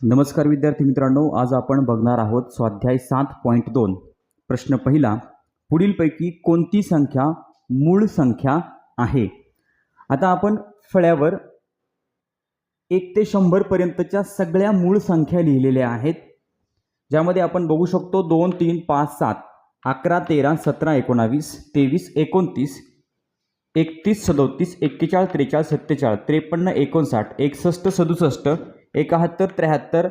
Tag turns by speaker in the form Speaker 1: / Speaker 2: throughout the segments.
Speaker 1: नमस्कार विद्यार्थी मित्रांनो आज आपण बघणार आहोत स्वाध्याय सात पॉईंट दोन. प्रश्न पहिला पुढीलपैकी कोणती संख्या मूळ संख्या आहे? आता आपण फळ्यावर एक ते शंभरपर्यंतच्या सगळ्या मूळ संख्या लिहिलेल्या आहेत. ज्यामध्ये आपण बघू शकतो दोन तीन पाच सात अकरा तेरा सतरा एकोणावीस तेवीस एकोणतीस एकतीस सदोतीस एक्केचाळीस त्रेचाळीस सत्तेचाळीस त्रेपन्न एकोणसाठ एकसष्ट सदुसष्ट एकाहत्तर त्र्याहत्तर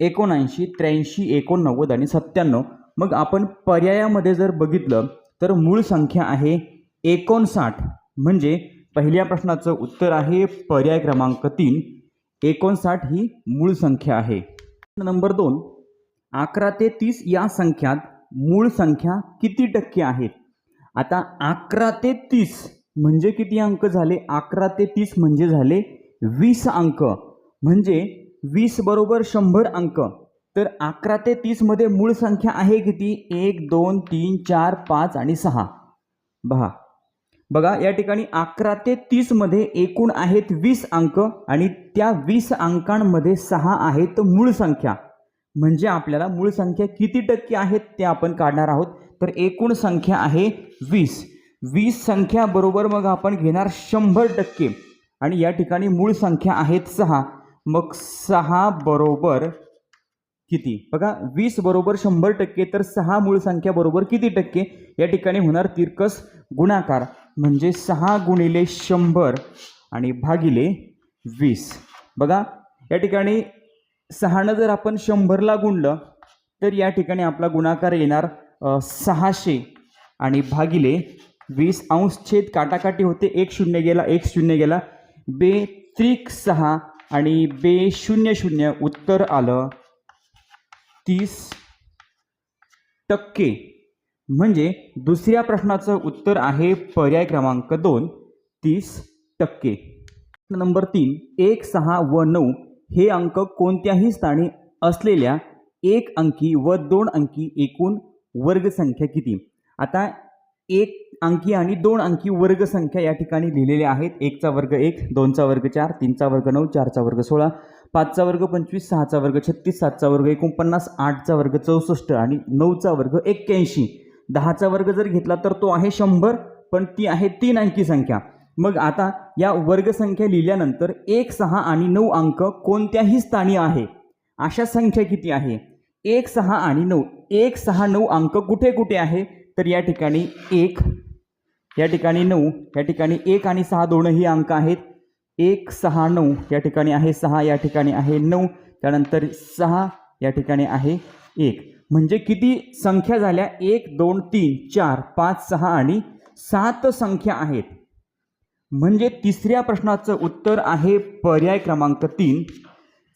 Speaker 1: एकोणऐंशी त्र्याऐंशी एकोणनव्वद आणि सत्त्याण्णव. मग आपण पर्यायामध्ये जर बघितलं तर मूळ संख्या आहे एकोणसाठ. म्हणजे पहिल्या प्रश्नाचं उत्तर आहे पर्याय क्रमांक तीन. एकोणसाठ ही मूळ संख्या आहे. नंबर दोन. अकरा ते तीस या संख्यात मूळ संख्या किती टक्के आहेत? आता अकरा ते तीस म्हणजे किती अंक झाले? अकरा ते तीस म्हणजे झाले वीस अंक. म्हणजे वीस बरोबर शंभर अंक. तर अकरा ते तीसमध्ये मूळ संख्या आहे किती? एक दोन तीन चार पाच आणि सहा. बघा. बघा या ठिकाणी अकरा ते तीसमध्ये एकूण आहेत वीस अंक आणि त्या वीस अंकांमध्ये सहा आहेत मूळ संख्या. म्हणजे आपल्याला मूळ संख्या किती टक्के आहेत ते आपण काढणार आहोत. तर एकूण संख्या आहे वीस. वीस संख्या बरोबर मग आपण घेणार शंभर टक्के. आणि या ठिकाणी मूळ संख्या आहेत सहा. मग सहा बरोबर किती? बघा वीस बरोबर शंभर टक्के तर सहा मूळ संख्या बरोबर किती टक्के? या ठिकाणी होणार तिरकस गुणाकार. म्हणजे सहा गुणिले शंभर आणि भागिले वीस. बघा या ठिकाणी सहानं जर आपण शंभरला गुणलं तर या ठिकाणी आपला गुणाकार येणार सहाशे आणि भागिले वीस अंश छेद काटाकाटी होते एक शून्य गेला एक शून्य गेला. बे त्रिक सहा आणि बे शून्य शून्य उत्तर आलं. तीस टक्के. म्हणजे दुसऱ्या प्रश्नाचं उत्तर आहे पर्याय क्रमांक दोन. तीस टक्के. नंबर तीन एक सहा व नऊ हे अंक कोणत्याही स्थानी असलेल्या एक अंकी व दोन अंकी एकूण वर्गसंख्या किती? आता एक अंकी आणि दोन अंकी वर्गसंख्या या ठिकाणी लिहिलेल्या आहेत. एकचा वर्ग एक दोनचा वर्ग चार तीनचा वर्ग नऊ चारचा वर्ग सोळा पाचचा वर्ग पंचवीस सहाचा वर्ग छत्तीस सातचा वर्ग एकोणपन्नास आठचा वर्ग चौसष्ट आणि नऊचा वर्ग एक्क्याऐंशी. दहाचा वर्ग जर घेतला तर तो आहे शंभर पण ती आहे तीन अंकी संख्या. मग आता या वर्गसंख्या लिहिल्यानंतर एक सहा आणि नऊ अंक कोणत्याही स्थानी आहे? अशा संख्या किती आहे? एक सहा आणि नऊ. एक सहा नऊ अंक कुठे कुठे आहे? तर या ठिकाणी एक या ठिकाणी नऊ या ठिकाणी एक आणि सहा दोनही अंक आहेत. एक सहा नऊ या ठिकाणी आहे सहा या ठिकाणी आहे नऊ त्यानंतर सहा या ठिकाणी आहे एक. म्हणजे किती संख्या झाल्या? एक दोन तीन चार पाच सहा आणि सात संख्या आहेत. म्हणजे तिसऱ्या प्रश्नाचं उत्तर आहे पर्याय क्रमांक तीन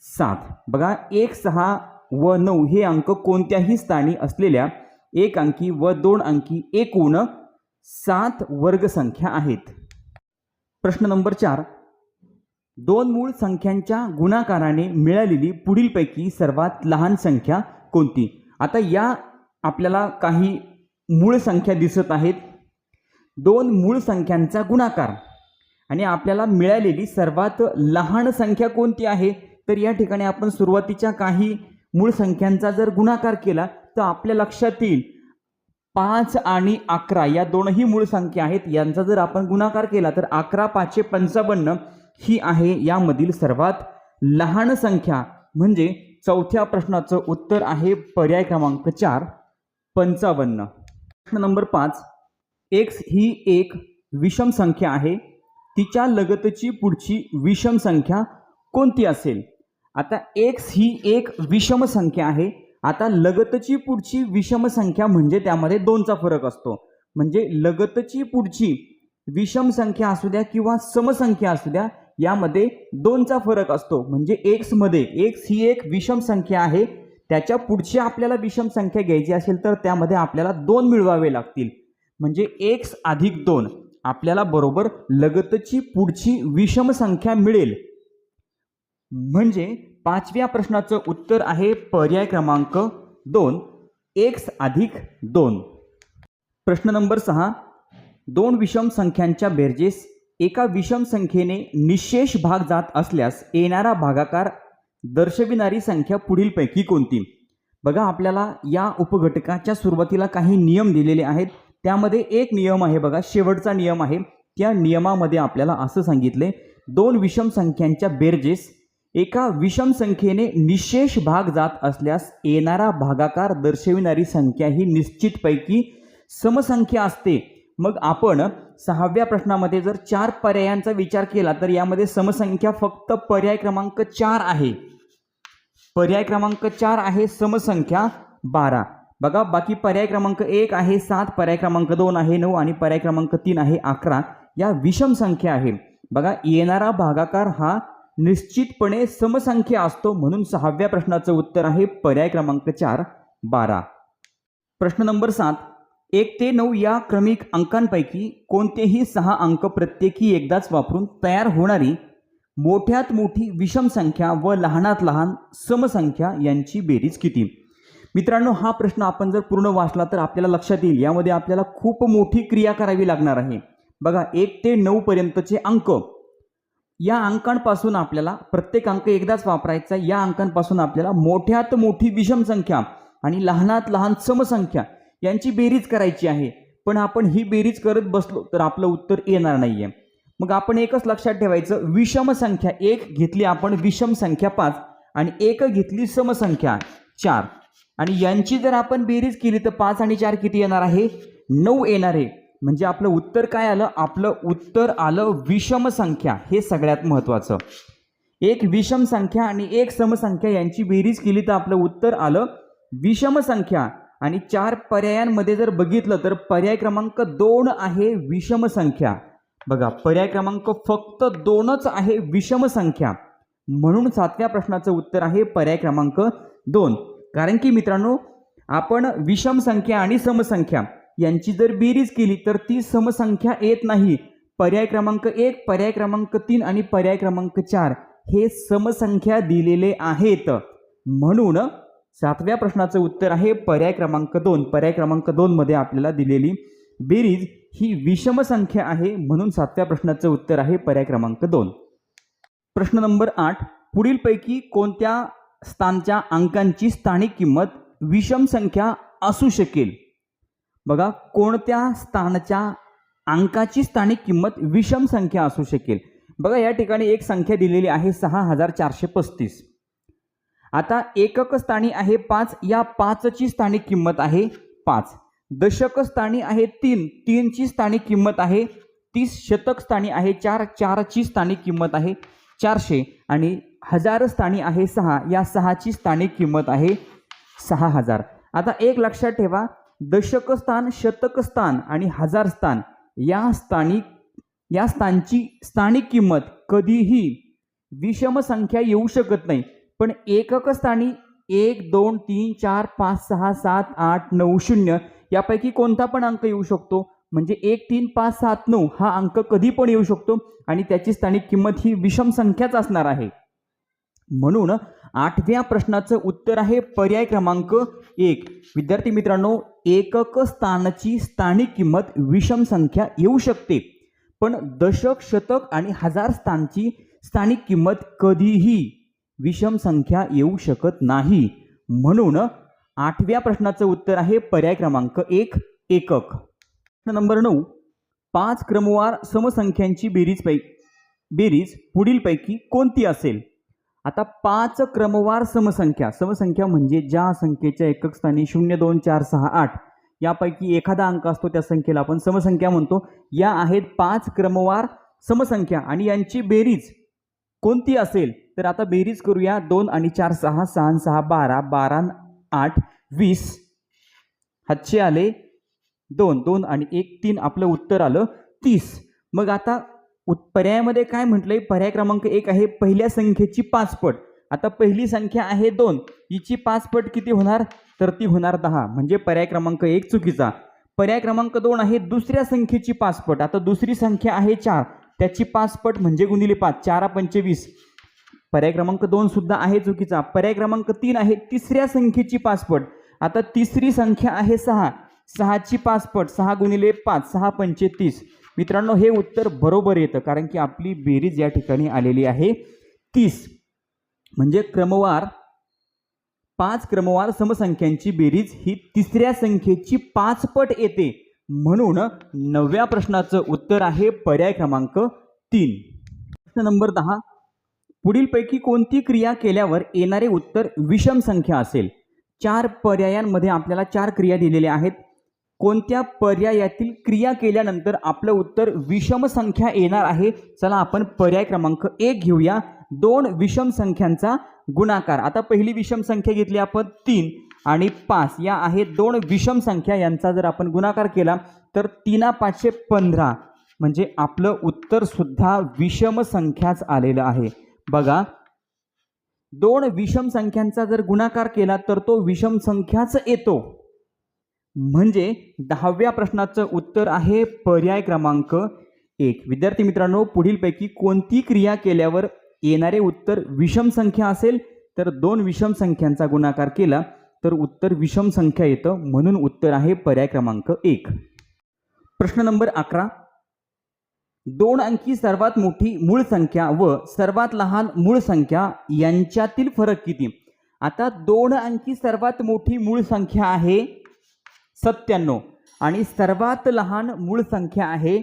Speaker 1: सात. बघा एक सहा व नऊ हे अंक कोणत्याही स्थानी असलेल्या एक अंकी व दोन अंकी एकूण सात वर्गसंख्या आहेत. प्रश्न नंबर चार. दोन मूळ संख्यांच्या गुणाकाराने मिळालेली पुढीलपैकी सर्वात लहान संख्या कोणती? आता या आपल्याला काही मूळ संख्या दिसत आहेत. दोन मूळ संख्यांचा गुणाकार. आणि आपल्याला मिळालेली सर्वात लहान संख्या कोणती आहे? तर या ठिकाणी आपण सुरुवातीच्या काही मूळ संख्यांचा जर गुणाकार केला तर आपल्या लक्षात येईल. पाच आणि अकरा या दोनही मूळ संख्या आहेत. यांचा जर आपण गुणाकार केला तर अकरा पाचशे पंचावन्न ही आहे यामधील सर्वात लहान संख्या. म्हणजे चौथ्या प्रश्नाचं उत्तर आहे पर्याय क्रमांक चार पंचावन्न. प्रश्न नंबर पाच. एक्स ही एक विषम संख्या आहे. तिच्या लगतची पुढची विषम संख्या कोणती असेल? आता एक्स ही एक विषम संख्या आहे. आता लगतची पुढची विषम संख्या म्हणजे त्यामध्ये दोनचा फरक असतो. म्हणजे लगतची पुढची विषम संख्या असू द्या किंवा समसंख्या असू द्या यामध्ये दोनचा फरक असतो. म्हणजे एक्समध्ये एक्स ही एक विषम संख्या आहे. त्याच्या पुढची आपल्याला विषम संख्या घ्यायची असेल तर त्यामध्ये आपल्याला दोन मिळवावे लागतील. म्हणजे एक्स अधिक दोन आपल्याला बरोबर लगतची पुढची विषम संख्या मिळेल. म्हणजे पाचव्या प्रश्नाचं उत्तर आहे पर्याय क्रमांक दोन. एक्स अधिक दोन. प्रश्न नंबर सहा. दोन विषम संख्यांच्या बेरजेस एका विषम संख्येने निशेष भाग जात असल्यास येणारा भागाकार दर्शविणारी संख्या पुढीलपैकी कोणती? बघा आपल्याला या उपघटकाच्या सुरुवातीला काही नियम दिलेले आहेत. त्यामध्ये एक नियम आहे बघा शेवटचा नियम आहे. त्या नियमामध्ये आपल्याला असं सांगितले दोन विषम संख्यांच्या बेरजेस एका विषम संख्येने निशेष भाग जात असल्यास येणारा भागाकार दर्शविणारी संख्या ही निश्चितपैकी समसंख्या असते. मग आपण सहाव्या प्रश्नामध्ये जर चार पर्यायांचा विचार केला तर यामध्ये समसंख्या फक्त पर्याय क्रमांक चार आहे. पर्याय क्रमांक चार आहे समसंख्या बारा. बघा बाकी पर्याय क्रमांक एक आहे सात पर्याय क्रमांक दोन आहे नऊ आणि पर्याय क्रमांक तीन आहे अकरा. या विषम संख्या आहे. बघा येणारा भागाकार हा निश्चितपणे समसंख्या असतो म्हणून सहाव्या प्रश्नाचं उत्तर आहे पर्याय क्रमांक चार बारा. प्रश्न नंबर सात एक ते नऊ या क्रमिक अंकांपैकी कोणतेही सहा अंक प्रत्येकी एकदाच वापरून तयार होणारी मोठ्यात मोठी विषम संख्या व लहानात लहान समसंख्या यांची बेरीज किती? मित्रांनो हा प्रश्न आपण जर पूर्ण वाचला तर आपल्याला लक्षात येईल यामध्ये आपल्याला खूप मोठी क्रिया करावी लागणार आहे. बघा एक ते नऊपर्यंतचे अंक. या अंकांपासून आपल्याला प्रत्येक अंक एकदाच वापरायचा या अंकांपासून आपल्याला मोठ्यात मोठी विषम संख्या आणि लहानात लहान समसंख्या यांची बेरीज करायची आहे. पण आपण ही बेरीज करत बसलो तर आपलं उत्तर येणार नाही आहे मग आपण एकच लक्षात ठेवायचं विषम संख्या एक घेतली आपण विषम संख्या पाच आणि एक घेतली समसंख्या चार. आणि यांची जर आपण बेरीज केली तर पाच आणि चार किती येणार आहे? नऊ येणार आहे. म्हणजे आपलं उत्तर काय आलं? आपलं उत्तर आलं विषम संख्या. हे सगळ्यात महत्त्वाचं एक विषम संख्या आणि एक समसंख्या यांची बेरीज केली तर आपलं उत्तर आलं विषम संख्या. आणि चार पर्यायांमध्ये जर बघितलं तर पर्याय क्रमांक दोन आहे विषम संख्या. बघा पर्याय क्रमांक फक्त दोनच आहे विषम संख्या. म्हणून सातव्या प्रश्नाचं उत्तर आहे पर्याय क्रमांक दोन. कारण की मित्रांनो आपण विषम संख्या आणि समसंख्या यांची जर बेरीज केली तर ती समसंख्या येत नाही. पर्याय क्रमांक एक पर्याय क्रमांक तीन आणि पर्याय क्रमांक चार हे समसंख्या दिलेले आहेत. म्हणून सातव्या प्रश्नाचं उत्तर आहे पर्याय क्रमांक दोन. पर्याय क्रमांक दोनमध्ये आपल्याला दिलेली बेरीज ही विषम संख्या आहे म्हणून सातव्या प्रश्नाचं उत्तर आहे पर्याय क्रमांक दोन. प्रश्न नंबर आठ पुढीलपैकी कोणत्या स्थानच्या अंकांची स्थानिक किंमत विषम संख्या असू शकेल? बघा कोणत्या स्थानाच्या अंकाची स्थानिक किंमत विषम संख्या असू शकेल? बघा या ठिकाणी एक संख्या दिलेली आहे सहा हजार चारशे पस्तीस. आता एकक स्थानी आहे पाच या पाचची स्थानिक किंमत आहे पाच. दशक स्थानी आहे तीन तीनची स्थानिक किंमत आहे तीस. शतक स्थानी आहे चार चारची स्थानिक किंमत आहे चारशे. आणि हजार स्थानी आहे सहा या सहाची स्थानिक किंमत आहे सहा हजार. आता एक लक्षात ठेवा दशक स्थान शतक स्थान आणि हजार स्थान या स्थानिक या स्थानची स्थानिक किंमत कधीही विषम संख्या येऊ शकत नाही. पण एकक स्थानी एक दोन तीन चार पाच सहा सात आठ नऊ शून्य यापैकी कोणता पण अंक येऊ शकतो. म्हणजे एक तीन पाच सात नऊ हा अंक कधी पण येऊ शकतो आणि त्याची स्थानिक किंमत ही विषम संख्याच असणार आहे. म्हणून आठव्या प्रश्नाचं उत्तर आहे पर्याय क्रमांक एक. विद्यार्थी मित्रांनो एकक स्थानची स्थानिक किंमत विषम संख्या येऊ शकते. पण दशक शतक आणि हजार स्थानची स्थानिक किंमत कधीही विषम संख्या येऊ शकत नाही. म्हणून आठव्या प्रश्नाचं उत्तर आहे पर्याय क्रमांक एक एकक. नंबर नऊ. पाच क्रमवार समसंख्यांची बेरीज पै बेरीज पुढीलपैकी कोणती असेल? आता पाच क्रमवार समसंख्या. समसंख्या म्हणजे ज्या संख्येच्या एकक स्थानी शून्य दोन चार सहा आठ. यापैकी एखादा अंक असतो त्या संख्येला आपण समसंख्या म्हणतो. या आहेत पाच क्रमवार समसंख्या आणि यांची बेरीज कोणती असेल? तर आता बेरीज करूया. दोन आणि चार सहा सहा सहा बारा बारा आठ वीस. हातचे आले दोन. दोन आणि एक तीन. आपलं उत्तर आलं तीस. मग आता उत् पर्यायामध्ये काय म्हटलंय? पर्याय क्रमांक एक आहे पहिल्या संख्येची पाच पट आता पहिली संख्या आहे दोन. हिची पाच पट किती होणार? तर ती होणार दहा. म्हणजे पर्याय क्रमांक एक चुकीचा. पर्याय क्रमांक दोन आहे दुसऱ्या संख्येची पाच पट आता दुसरी संख्या आहे चार. त्याची पाच पट म्हणजे गुणिले पाच. चारा पंचवीस पर्याय क्रमांक दोन सुद्धा आहे चुकीचा. पर्याय क्रमांक तीन आहे तिसऱ्या संख्येची पाच पट आता तिसरी संख्या आहे सहा. सहाची पाच पट सहा गुणिले पाच. सहा पंचे तीस. मित्रांनो हे उत्तर बरोबर येतं कारण की आपली बेरीज या ठिकाणी आलेली आहे. तीस. म्हणजे क्रमवार पाच क्रमवार समसंख्यांची बेरीज ही तिसऱ्या संख्येची पाच पट येते. म्हणून नवव्या प्रश्नाचं उत्तर आहे पर्याय क्रमांक तीन. प्रश्न नंबर दहा. पुढीलपैकी कोणती क्रिया केल्यावर येणारे उत्तर विषम संख्या असेल? चार पर्यायांमध्ये आपल्याला चार क्रिया दिलेल्या आहेत. कोणत्या पर्यायातील क्रिया केल्यानंतर आपलं उत्तर विषम संख्या येणार आहे? चला आपण पर्याय क्रमांक एक घेऊया. दोन विषम संख्यांचा गुणाकार. आता पहिली विषम संख्या घेतली आपण तीन आणि पाच. या आहेत दोन विषम संख्या. यांचा जर आपण गुणाकार केला तर तीना पाचशे पंधरा. म्हणजे आपलं उत्तरसुद्धा विषम संख्याच आलेलं आहे. बघा. दोन विषम संख्यांचा जर गुणाकार केला तर तो विषम संख्याच येतो. म्हणजे दहाव्या प्रश्नाचं उत्तर आहे पर्याय क्रमांक एक. विद्यार्थी मित्रांनो पुढीलपैकी कोणती क्रिया केल्यावर येणारे उत्तर विषम संख्या असेल? तर दोन विषम संख्यांचा गुणाकार केला तर उत्तर विषम संख्या येतं म्हणून उत्तर आहे पर्याय क्रमांक एक. प्रश्न नंबर अकरा. दोन अंकी सर्वात मोठी मूळ संख्या व सर्वात लहान मूळ संख्या यांच्यातील फरक किती? आता दोन अंकी सर्वात मोठी मूळ संख्या आहे सत्त्याण्णव. आणि सर्वात लहान मूळ संख्या आहे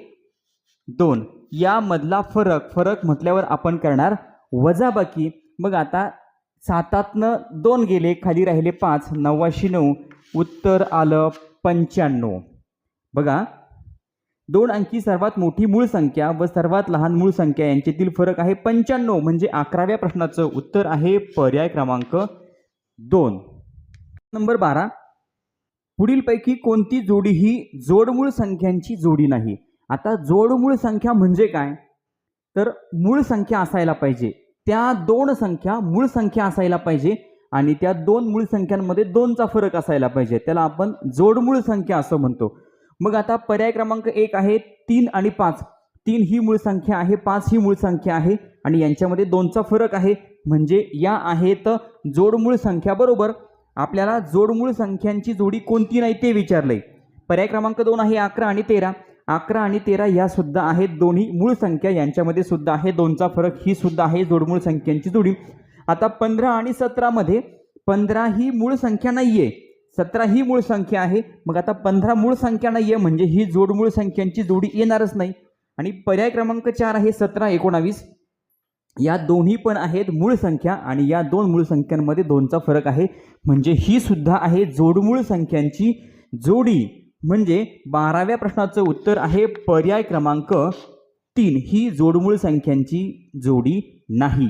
Speaker 1: दोन. यामधला फरक फरक म्हटल्यावर आपण करणार वजाबाकी. मग आता सातातनं दोन गेले खाली राहिले पाच नव्वाशे नऊ उत्तर आलं पंच्याण्णव. बघा दोन अंकी सर्वात मोठी मूळ संख्या व सर्वात लहान मूळ संख्या यांच्यातील फरक आहे पंच्याण्णव म्हणजे अकराव्या प्रश्नाचं उत्तर आहे पर्याय क्रमांक दोन. नंबर बारा पुढीलपैकी कोणती जोडी ही जोडमूळ संख्यांची जोडी नाही. आता जोडमूळ संख्या म्हणजे काय? तर मूळ संख्या असायला पाहिजे. त्या दोन संख्या मूळ संख्या असायला पाहिजे आणि त्या दोन मूळ संख्यांमध्ये दोनचा फरक असायला पाहिजे. त्याला आपण जोडमूळ संख्या असं म्हणतो. मग आता पर्याय क्रमांक एक आहे तीन आणि पाच. तीन ही मूळ संख्या आहे पाच ही मूळ संख्या आहे आणि यांच्यामध्ये दोनचा फरक आहे. म्हणजे या आहेत जोडमूळ संख्या बरोबर आपल्याला जोडमूळ संख्यांची जोडी कोणती नाही ते विचारलंय. पर्याय क्रमांक दोन आहे अकरा आणि तेरा. अकरा आणि तेरा या सुद्धा आहेत दोन्ही मूळ संख्या. यांच्यामध्ये सुद्धा आहे दोनचा फरक. ही सुद्धा आहे जोडमूळ संख्यांची जोडी. आता पंधरा आणि सतरामध्ये पंधरा ही मूळ संख्या नाही आहे सतरा ही मूळ संख्या आहे. मग आता पंधरा मूळ संख्या नाही आहे म्हणजे ही जोडमूळ संख्यांची जोडी येणारच नाही. आणि पर्याय क्रमांक चार आहे सतरा एकोणावीस. या दोन्ही पण आहेत मूळ संख्या आणि या दोन मूळ संख्यांमध्ये दोनचा फरक आहे. म्हणजे ही सुद्धा आहे जोडमूळ संख्यांची जोडी. म्हणजे बाराव्या प्रश्नाचं उत्तर आहे पर्याय क्रमांक तीन. ही जोडमूळ संख्यांची जोडी नाही.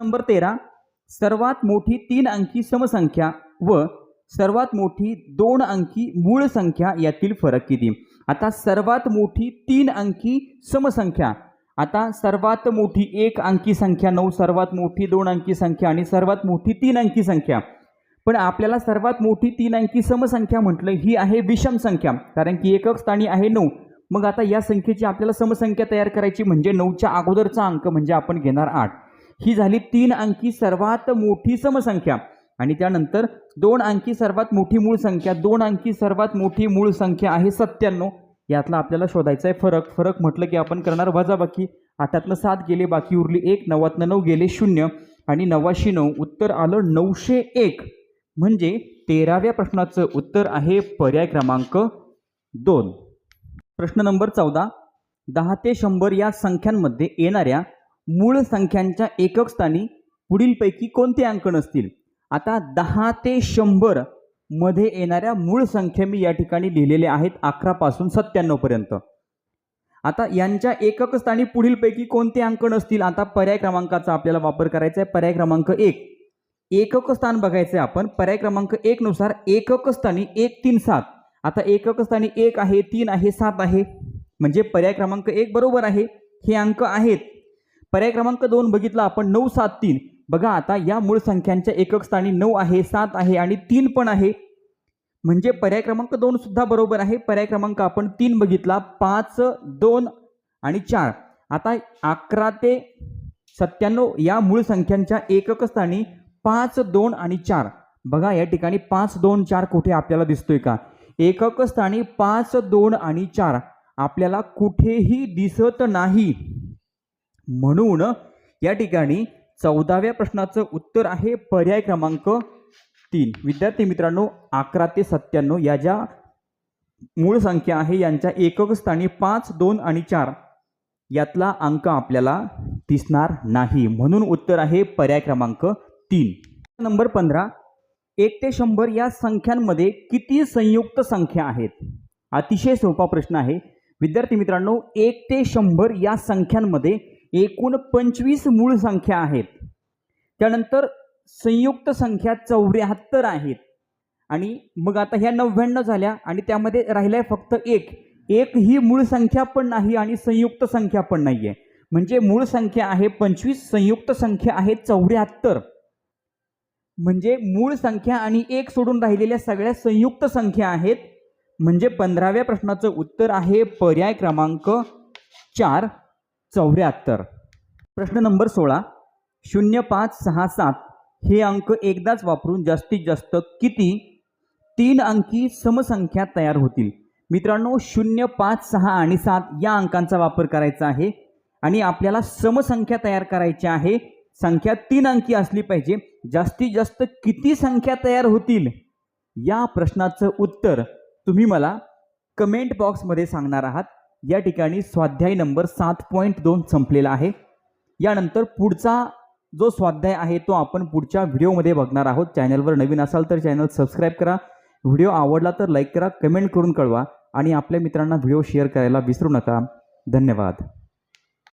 Speaker 1: नंबर तेरा. सर्वात मोठी तीन अंकी समसंख्या व सर्वात मोठी दोन अंकी मूळ संख्या यातील फरक किती? आता सर्वात मोठी तीन अंकी समसंख्या आता सर्वात मोठी एक अंकी संख्या नऊ सर्वात मोठी दोन अंकी संख्या आणि सर्वात मोठी तीन अंकी संख्या. पण आपल्याला सर्वात मोठी तीन अंकी समसंख्या म्हटलं ही आहे विषम संख्या कारण की एकक स्थानी आहे नऊ. मग आता या संख्येची आपल्याला समसंख्या तयार करायची म्हणजे नऊच्या अगोदरचा अंक म्हणजे आपण घेणार आठ. ही झाली तीन अंकी सर्वात मोठी समसंख्या आणि त्यानंतर दोन अंकी सर्वात मोठी मूळ संख्या दोन अंकी सर्वात मोठी मूळ संख्या आहे सत्त्याण्णव. यातला आपल्याला शोधायचा आहे फरक. फरक म्हटलं की आपण करणार वजाबाकी. आठातनं सात गेले बाकी उरली एक नव्वातनं नऊ गेले शून्य. आणि नव्वाशी नऊ उत्तर आलं नऊशे एक. म्हणजे तेराव्या प्रश्नाचं उत्तर आहे पर्याय क्रमांक दोन. प्रश्न नंबर चौदा. दहा ते शंभर या संख्यांमध्ये येणाऱ्या मूळ संख्यांच्या एकक स्थानी पुढीलपैकी कोणते अंक नसतील? आता दहा ते शंभर मध्ये येणाऱ्या मूळ संख्या मी या ठिकाणी लिहिलेल्या आहेत अकरापासून सत्त्याण्णवपर्यंत आता यांच्या एकक स्थानी पुढीलपैकी कोणते अंक नसतील? आता पर्याय क्रमांकाचा आपल्याला वापर करायचा आहे. पर्याय क्रमांक एक. एकक स्थान बघायचं आहे आपण. पर्याय क्रमांक एक नुसार एकक स्थानी एक तीन सात. आता एकक स्थानी एक आहे तीन आहे सात आहे. म्हणजे पर्याय क्रमांक एक बरोबर आहे. हे अंक आहेत. पर्याय क्रमांक दोन बघितला आपण. नऊ सात तीन. बघा आता या मूळ संख्यांच्या एकक स्थानी नऊ आहे सात आहे आणि तीन पण आहे. म्हणजे पर्याय क्रमांक दोन सुद्धा बरोबर आहे. पर्याय क्रमांक आपण तीन बघितला पाच दोन आणि चार. आता अकरा ते सत्त्याण्णव या मूळ संख्यांच्या एकक स्थानी पाच दोन आणि चार. बघा या ठिकाणी पाच दोन चार कुठे आपल्याला दिसतोय का? एकक स्थानी पाच दोन आणि चार आपल्याला कुठेही दिसत नाही. म्हणून या ठिकाणी चौदाव्या प्रश्नाचं उत्तर आहे पर्याय क्रमांक तीन. विद्यार्थी मित्रांनो अकरा ते सत्त्याण्णव या ज्या मूळ संख्या आहे यांच्या एकक स्थानी पाच दोन आणि चार यातला अंक आपल्याला दिसणार नाही. म्हणून उत्तर आहे पर्याय क्रमांक तीन. नंबर पंधरा एक ते शंभर या संख्यांमध्ये किती संयुक्त संख्या आहेत? अतिशय सोपा प्रश्न आहे. विद्यार्थी मित्रांनो एक ते शंभर या संख्यांमध्ये एकूण पंचवीस मूळ संख्या आहेत. त्यानंतर संयुक्त संख्या चौऱ्याहत्तर आहेत. आणि मग आता ह्या नव्याण्णव झाल्या आणि त्यामध्ये राहिलाय फक्त एक. एक ही मूळ संख्या पण नाही आणि संयुक्त संख्या पण नाही आहे म्हणजे मूळ संख्या आहे पंचवीस संयुक्त संख्या आहे चौऱ्याहत्तर. म्हणजे मूळ संख्या आणि एक सोडून राहिलेल्या सगळ्या संयुक्त संख्या आहेत. म्हणजे पंधराव्या प्रश्नाचं उत्तर आहे पर्याय क्रमांक चार. चौऱ्याहत्तर. प्रश्न नंबर सोळा. शून्य पाच सहा सात हे अंक एकदाच वापरून जास्तीत जास्त किती? तीन अंकी समसंख्या तयार होतील. मित्रांनो शून्य पाच सहा आणि सात या अंकांचा वापर करायचा आहे आणि आपल्याला समसंख्या तयार करायची आहे. संख्या तीन अंकी असली पाहिजे. जास्तीत जास्त किती संख्या तयार होतील? या प्रश्नाचं उत्तर तुम्ही मला कमेंट बॉक्समध्ये सांगणार आहात. या ठिकाणी स्वाध्याय नंबर सात पॉईंट दोन संपलेला आहे. यानंतर पुढचा जो स्वाध्याय आहे तो आपण पुढच्या व्हिडिओमध्ये बघणार आहोत. चॅनलवर नवीन असाल तर चॅनल सबस्क्राईब करा. व्हिडिओ आवडला तर लाईक करा कमेंट करून कळवा आणि आपल्या मित्रांना व्हिडिओ शेअर करायला विसरू नका. धन्यवाद.